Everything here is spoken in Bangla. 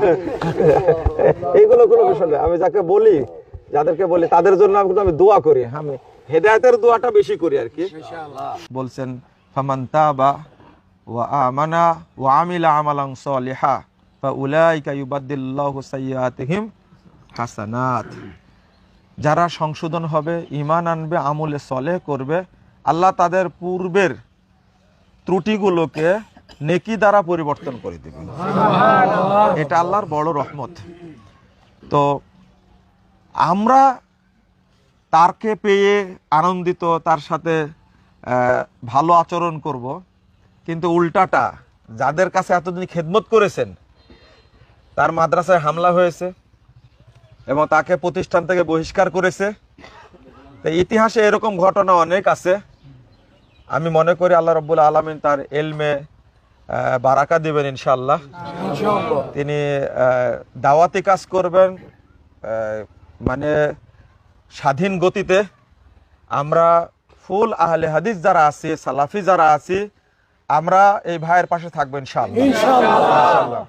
এইগুলো কোনো বিষয় আমি যাকে বলি, যাদেরকে বলি, তাদের জন্য আমি আমি দোয়া করি। আমি হেদায়েতের দোয়াটা বেশি করি আর কি। বলছেন, ফামান তাবা ওয়া আমানা ওয়া আমিলা আমালান সালিহা ফা উলাইকা ইউবাদদিল্লাহু সাইয়্যাতিহিম হাসানাত। যারা সংশোধন হবে ইমান আনবে, আমলে সলেহ করবে, আল্লাহ তাদের পূর্বের ত্রুটিগুলোকে নেকি দ্বারা পরিবর্তন করে দেবেন। এটা আল্লাহর বড় রহমত। তো আমরা তারকে পেয়ে আনন্দিত, তার সাথে ভালো আচরণ করব। কিন্তু উল্টাটা, যাদের কাছে এতদিন খেদমত করেছেন, তার মাদ্রাসায় হামলা হয়েছে এবং তাকে প্রতিষ্ঠান থেকে বহিষ্কার করেছে। তো ইতিহাসে এরকম ঘটনা অনেক আছে। আমি মনে করি আল্লাহ রব্বুল আলমিন তার এলমে বারাকা দেবেন ইনশাল্লাহ তিনি দাওয়াতি কাজ করবেন মানে স্বাধীন গতিতে। আমরা ফুল আহলে হাদিস যারা আছি সালাফি যারা আছি আমরা এই ভাইয়ের পাশে থাকব ইনশাল্লাহ ইনশাল্লাহ